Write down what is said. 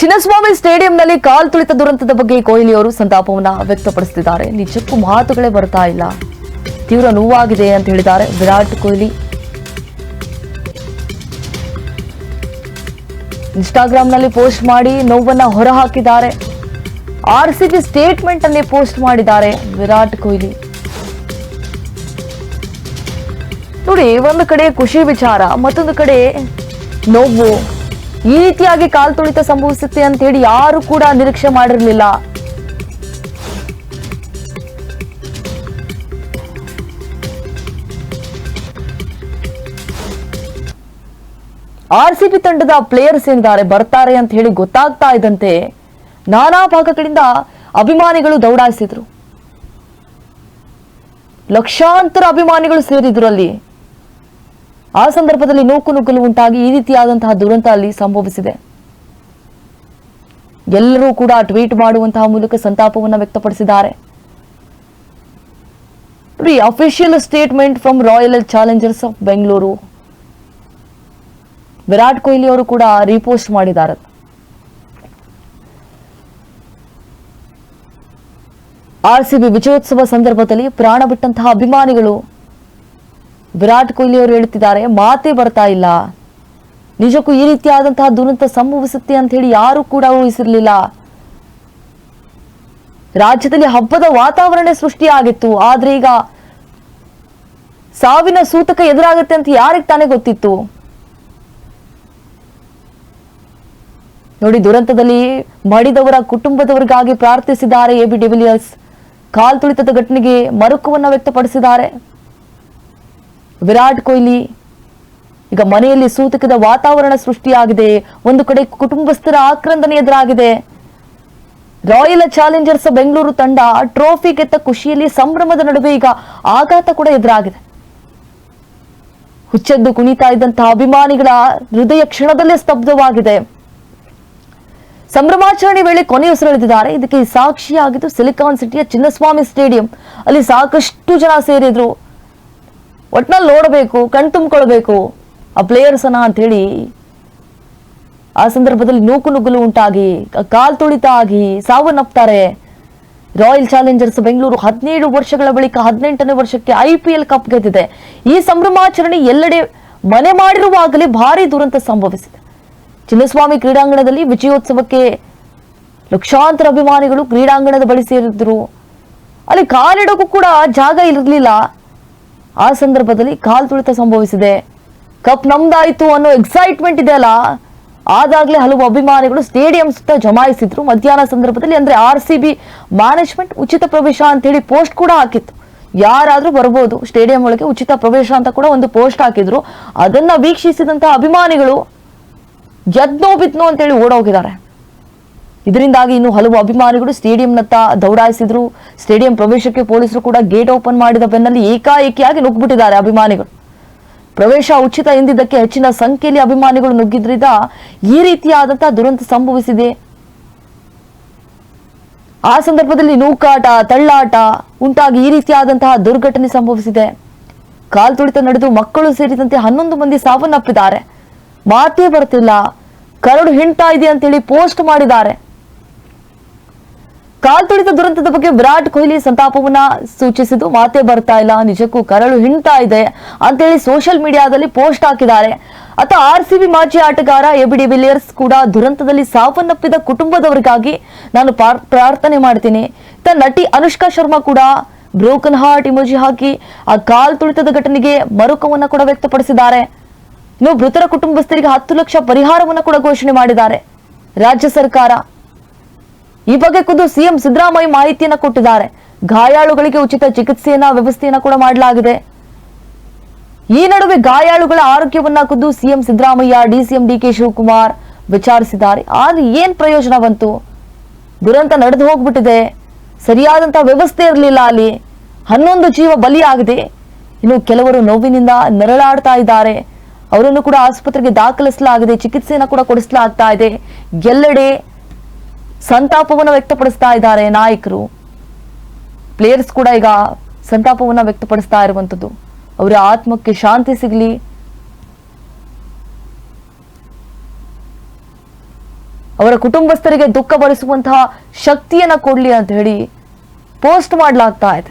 ಚಿನ್ನಸ್ವಾಮಿ ಸ್ಟೇಡಿಯಂನಲ್ಲಿ ಕಾಲ್ ತುಳಿತ ದುರಂತದ ಬಗ್ಗೆ ಕೊಹ್ಲಿ ಅವರು ಸಂತಾಪವನ್ನ ವ್ಯಕ್ತಪಡಿಸುತ್ತಿದ್ದಾರೆ. ನಿಜಕ್ಕೂ ಮಾತುಗಳೇ ಬರ್ತಾ ಇಲ್ಲ. ತೀವ್ರ ನೋವಾಗಿದೆ ಅಂತ ಹೇಳಿದ್ದಾರೆ ವಿರಾಟ್ ಕೊಹ್ಲಿ. ಇನ್ಸ್ಟಾಗ್ರಾಂನಲ್ಲಿ ಪೋಸ್ಟ್ ಮಾಡಿ ನೋವನ್ನ ಹೊರಹಾಕಿದ್ದಾರೆ. ಆರ್ ಸಿ ಬಿ ಸ್ಟೇಟ್ಮೆಂಟ್ ಅನ್ನೇ ಪೋಸ್ಟ್ ಮಾಡಿದ್ದಾರೆ ವಿರಾಟ್ ಕೊಹ್ಲಿ. ನೋಡಿ, ಒಂದು ಕಡೆ ಖುಷಿ ವಿಚಾರ, ಮತ್ತೊಂದು ಕಡೆ ನೋವು. ಈ ರೀತಿಯಾಗಿ ಕಾಲ್ ತುಳಿತ ಸಂಭವಿಸುತ್ತೆ ಅಂತ ಹೇಳಿ ಯಾರು ಕೂಡ ನಿರೀಕ್ಷೆ ಮಾಡಿರಲಿಲ್ಲ. ಆರ್ ಸಿ ಬಿ ತಂಡದ ಪ್ಲೇಯರ್ಸ್ ಏನಿದ್ದಾರೆ ಬರ್ತಾರೆ ಅಂತ ಹೇಳಿ ಗೊತ್ತಾಗ್ತಾ ಇದ್ದಂತೆ ನಾನಾ ಭಾಗಗಳಿಂದ ಅಭಿಮಾನಿಗಳು ದೌಡಾಯಿಸಿದ್ರು. ಲಕ್ಷಾಂತರ ಅಭಿಮಾನಿಗಳು ಸೇರಿದ್ರು ಅಲ್ಲಿ. ಆ ಸಂದರ್ಭದಲ್ಲಿ ನೂಕು ನುಗ್ಗಲು ಉಂಟಾಗಿ ಈ ರೀತಿಯಾದಂತಹ ದುರಂತ ಅಲ್ಲಿ ಸಂಭವಿಸಿದೆ. ಎಲ್ಲರೂ ಕೂಡ ಟ್ವೀಟ್ ಮಾಡುವಂತಹ ಮೂಲಕ ಸಂತಾಪವನ್ನು ವ್ಯಕ್ತಪಡಿಸಿದ್ದಾರೆ. Official statement from Royal Challengers of Bengaluru Virat Kohli ಅವರು ಕೂಡ ರೀಪೋಸ್ಟ್ ಮಾಡಿದ್ದಾರೆ. ಆರ್ ಸಿಬಿ ವಿಜಯೋತ್ಸವ ಸಂದರ್ಭದಲ್ಲಿ ಪ್ರಾಣ ಬಿಟ್ಟಂತಹ ಅಭಿಮಾನಿಗಳು ವಿರಾಟ್ ಕೊಹ್ಲಿ ಅವರು ಹೇಳುತ್ತಿದ್ದಾರೆ, ಮಾತೇ ಬರ್ತಾ ಇಲ್ಲ. ನಿಜಕ್ಕೂ ಈ ರೀತಿಯಾದಂತಹ ದುರಂತ ಸಂಭವಿಸುತ್ತೆ ಅಂತ ಹೇಳಿ ಯಾರು ಕೂಡ ಊಹಿಸಿರ್ಲಿಲ್ಲ. ರಾಜ್ಯದಲ್ಲಿ ಹಬ್ಬದ ವಾತಾವರಣ ಸೃಷ್ಟಿಯಾಗಿತ್ತು. ಆದ್ರೆ ಈಗ ಸಾವಿನ ಸೂತಕ ಎದುರಾಗುತ್ತೆ ಅಂತ ಯಾರಿಗೆ ತಾನೇ ಗೊತ್ತಿತ್ತು? ನೋಡಿ, ದುರಂತದಲ್ಲಿ ಮಡಿದವರ ಕುಟುಂಬದವರಿಗಾಗಿ ಪ್ರಾರ್ಥಿಸಿದ್ದಾರೆ ಎ ಬಿ ಡಿವಿಲಿಯರ್ಸ್ ಕಾಲ್ ತುಳಿತದ ಘಟನೆಗೆ ಮರುಕವನ್ನು ವ್ಯಕ್ತಪಡಿಸಿದ್ದಾರೆ. ವಿರಾಟ್ ಕೊಹ್ಲಿ ಈಗ ಮನೆಯಲ್ಲಿ ಸೂತಕದ ವಾತಾವರಣ ಸೃಷ್ಟಿಯಾಗಿದೆ. ಒಂದು ಕಡೆ ಕುಟುಂಬಸ್ಥರ ಆಕ್ರಂದನೆ ಎದುರಾಗಿದೆ. ರಾಯಲ್ ಚಾಲೆಂಜರ್ಸ್ ಬೆಂಗಳೂರು ತಂಡ ಟ್ರೋಫಿ ಗೆದ್ದ ಖುಷಿಯಲ್ಲಿ ಸಂಭ್ರಮದ ನಡುವೆ ಈಗ ಆಘಾತ ಕೂಡ ಎದುರಾಗಿದೆ. ಹುಚ್ಚೆದ್ದು ಕುಣಿತಾ ಇದ್ದಂತಹ ಅಭಿಮಾನಿಗಳ ಹೃದಯ ಕ್ಷಣದಲ್ಲೇ ಸ್ತಬ್ಧವಾಗಿದೆ. ಸಂಭ್ರಮಾಚರಣೆ ವೇಳೆ ಕೊನೆಯುಸಿರೆಳೆದಿದ್ದಾರೆ ಇದಕ್ಕೆ ಸಾಕ್ಷಿಯಾಗಿದ್ದು ಸಿಲಿಕಾನ್ ಸಿಟಿಯ ಚಿನ್ನಸ್ವಾಮಿ ಸ್ಟೇಡಿಯಂ. ಅಲ್ಲಿ ಸಾಕಷ್ಟು ಜನ ಸೇರಿದ್ರು. ಒಟ್ನಲ್ಲಿ ನೋಡಬೇಕು, ಕಣ್ ತುಂಬಿಕೊಳ್ಬೇಕು. ಆ ಪ್ಲೇಯರ್ಸ್ ಅನ್ನ ಅಂತ ಹೇಳಿ ಆ ಸಂದರ್ಭದಲ್ಲಿ ನೂಕು ನುಗ್ಗಲು ಉಂಟಾಗಿ ಕಾಲ್ ತುಳಿತ ಆಗಿ ಸಾವನ್ನಪ್ತಾರೆ. ರಾಯಲ್ ಚಾಲೆಂಜರ್ಸ್ ಬೆಂಗಳೂರು ಹದಿನೇಳು ವರ್ಷಗಳ ಬಳಿಕ ಹದಿನೆಂಟನೇ ವರ್ಷಕ್ಕೆ ಐ ಪಿ ಎಲ್ ಕಪ್ ಗೆದ್ದಿದೆ. ಈ ಸಂಭ್ರಮಾಚರಣೆ ಎಲ್ಲೆಡೆ ಮನೆ ಮಾಡಿರುವಾಗಲೇ ಭಾರಿ ದುರಂತ ಸಂಭವಿಸಿದೆ. ಚಿನ್ನಸ್ವಾಮಿ ಕ್ರೀಡಾಂಗಣದಲ್ಲಿ ವಿಜಯೋತ್ಸವಕ್ಕೆ ಲಕ್ಷಾಂತರ ಅಭಿಮಾನಿಗಳು ಕ್ರೀಡಾಂಗಣದ ಬಳಿ ಸೇರಿದ್ರು ಅಲ್ಲಿ ಕಾಲಿಡೋಕ್ಕೂ ಕೂಡ ಜಾಗ ಇರಲಿಲ್ಲ. ಆ ಸಂದರ್ಭದಲ್ಲಿ ಕಾಲ್ ತುಳಿತ ಸಂಭವಿಸಿದೆ. ಕಪ್ ನಮ್ದಾಯ್ತು ಅನ್ನೋ ಎಕ್ಸೈಟ್ಮೆಂಟ್ ಇದೆ ಅಲ್ಲ? ಆದಾಗಲೇ ಹಲವು ಅಭಿಮಾನಿಗಳು ಸ್ಟೇಡಿಯಂ ಸುತ್ತ ಜಮಾಯಿಸಿದ್ರು. ಮಧ್ಯಾಹ್ನ ಸಂದರ್ಭದಲ್ಲಿ ಅಂದ್ರೆ ಆರ್ ಸಿ ಬಿ ಮ್ಯಾನೇಜ್ಮೆಂಟ್ ಉಚಿತ ಪ್ರವೇಶ ಅಂತ ಹೇಳಿ ಪೋಸ್ಟ್ ಕೂಡ ಹಾಕಿತ್ತು. ಯಾರಾದ್ರೂ ಬರ್ಬೋದು ಸ್ಟೇಡಿಯಂ ಒಳಗೆ ಉಚಿತ ಪ್ರವೇಶ ಅಂತ ಕೂಡ ಒಂದು ಪೋಸ್ಟ್ ಹಾಕಿದ್ರು. ಅದನ್ನ ವೀಕ್ಷಿಸಿದಂತಹ ಅಭಿಮಾನಿಗಳು ಜದ್ನೋ ಬಿದ್ನೋ ಅಂತೇಳಿ ಓಡೋಗಿದ್ದಾರೆ. ಇದರಿಂದಾಗಿ ಇನ್ನು ಹಲವು ಅಭಿಮಾನಿಗಳು ಸ್ಟೇಡಿಯಂನತ್ತ ದೌಡಾಯಿಸಿದ್ರು. ಸ್ಟೇಡಿಯಂ ಪ್ರವೇಶಕ್ಕೆ ಪೊಲೀಸರು ಕೂಡ ಗೇಟ್ ಓಪನ್ ಮಾಡಿದ ಬೆನ್ನಲ್ಲಿ ಏಕಾಏಕಿಯಾಗಿ ನುಗ್ಗಿಬಿಟ್ಟಿದ್ದಾರೆ ಅಭಿಮಾನಿಗಳು. ಪ್ರವೇಶ ಉಚಿತ ಎಂದಿದ್ದಕ್ಕೆ ಹೆಚ್ಚಿನ ಸಂಖ್ಯೆಯಲ್ಲಿ ಅಭಿಮಾನಿಗಳು ನುಗ್ಗಿದ್ರಿಂದ ಈ ರೀತಿಯಾದಂತಹ ದುರಂತ ಸಂಭವಿಸಿದೆ. ಆ ಸಂದರ್ಭದಲ್ಲಿ ನೂಕಾಟ, ತಳ್ಳಾಟ ಉಂಟಾಗಿ ಈ ರೀತಿಯಾದಂತಹ ದುರ್ಘಟನೆ ಸಂಭವಿಸಿದೆ. ಕಾಲ್ ತುಳಿತ ನಡೆದು ಮಕ್ಕಳು ಸೇರಿದಂತೆ ಹನ್ನೊಂದು ಮಂದಿ ಸಾವನ್ನಪ್ಪಿದ್ದಾರೆ. ಮಾತೇ ಬರ್ತಿಲ್ಲ. ಕರಡು ಹಿಂಟಾ ಇದೆ ಅಂತೇಳಿ ಪೋಸ್ಟ್ ಮಾಡಿದ್ದಾರೆ. ಕಾಲ್ ತುಳಿತ ದುರಂತದ ಬಗ್ಗೆ ವಿರಾಟ್ ಕೊಹ್ಲಿ ಸಂತಾಪವನ್ನ ಸೂಚಿಸಿದ್ದು, ಮಾತೇ ಬರ್ತಾ ಇಲ್ಲ, ನಿಜಕ್ಕೂ ಕರಳು ಹಿಂಡ್ತಾ ಇದೆ ಅಂತೇಳಿ ಸೋಷಿಯಲ್ ಮೀಡಿಯಾದಲ್ಲಿ ಪೋಸ್ಟ್ ಹಾಕಿದ್ದಾರೆ. ಅತ ಆರ್ ಸಿ ಬಿ ಮಾಜಿ ಆಟಗಾರ ಎಬಿಡಿ ಡಿವಿಲಿಯರ್ಸ್ ಕೂಡ ದುರಂತದಲ್ಲಿ ಸಾವನ್ನಪ್ಪಿದ ಕುಟುಂಬದವರಿಗಾಗಿ ನಾನು ಪಾರ್- ಪ್ರಾರ್ಥನೆ ಮಾಡ್ತೀನಿ. ತ ನಟಿ ಅನುಷ್ಕಾ ಶರ್ಮಾ ಕೂಡ ಬ್ರೋಕನ್ ಹಾರ್ಟ್ ಇಮೋಜಿ ಹಾಕಿ ಆ ಕಾಲ್ ತುಳಿತದ ಘಟನೆಗೆ ಮರುಕವನ್ನ ಕೂಡ ವ್ಯಕ್ತಪಡಿಸಿದ್ದಾರೆ. ಇನ್ನು ಮೃತರ ಕುಟುಂಬಸ್ಥರಿಗೆ ಹತ್ತು ಲಕ್ಷ ಪರಿಹಾರವನ್ನು ಕೂಡ ಘೋಷಣೆ ಮಾಡಿದ್ದಾರೆ. ರಾಜ್ಯ ಸರ್ಕಾರ ಈ ಬಗ್ಗೆ ಖುದ್ದು ಸಿಎಂ ಸಿದ್ದರಾಮಯ್ಯ ಮಾಹಿತಿಯನ್ನ ಕೊಟ್ಟಿದ್ದಾರೆ. ಗಾಯಾಳುಗಳಿಗೆ ಉಚಿತ ಚಿಕಿತ್ಸೆಯನ್ನ ವ್ಯವಸ್ಥೆಯನ್ನ ಕೂಡ ಮಾಡಲಾಗಿದೆ. ಈ ನಡುವೆ ಗಾಯಾಳುಗಳ ಆರೋಗ್ಯವನ್ನ ಖುದ್ದು CM Siddaramaiah, DCM D K Shivakumar ವಿಚಾರಿಸಿದ್ದಾರೆ. ಆದ್ರೆ ಏನ್ ಪ್ರಯೋಜನ ಬಂತು? ದುರಂತ ನಡೆದು ಹೋಗ್ಬಿಟ್ಟಿದೆ. ಸರಿಯಾದಂತ ವ್ಯವಸ್ಥೆ ಇರಲಿಲ್ಲ ಅಲ್ಲಿ. ಹನ್ನೊಂದು ಜೀವ ಬಲಿಯಾಗಿದೆ ಇನ್ನು ಕೆಲವರು ನೋವಿನಿಂದ ನರಳಾಡ್ತಾ ಇದ್ದಾರೆ. ಅವರನ್ನು ಕೂಡ ಆಸ್ಪತ್ರೆಗೆ ದಾಖಲಿಸಲಾಗಿದೆ. ಚಿಕಿತ್ಸೆಯನ್ನು ಕೂಡ ಕೊಡಿಸಲಾಗ್ತಾ ಇದೆ. ಎಲ್ಲೆಡೆ ಸಂತಾಪವನ್ನು ವ್ಯಕ್ತಪಡಿಸ್ತಾ ಇದ್ದಾರೆ ನಾಯಕರು. ಪ್ಲೇಯರ್ಸ್ ಕೂಡ ಈಗ ಸಂತಾಪವನ್ನ ವ್ಯಕ್ತಪಡಿಸ್ತಾ ಇರುವಂಥದ್ದು ಅವರ ಆತ್ಮಕ್ಕೆ ಶಾಂತಿ ಸಿಗಲಿ. ಅವರ ಕುಟುಂಬಸ್ಥರಿಗೆ ದುಃಖ ಭರಿಸುವಂತಹ ಶಕ್ತಿಯನ್ನ ಕೊಡ್ಲಿ ಅಂತ ಹೇಳಿ ಪೋಸ್ಟ್ ಮಾಡಲಾಗ್ತಾ ಇದೆ.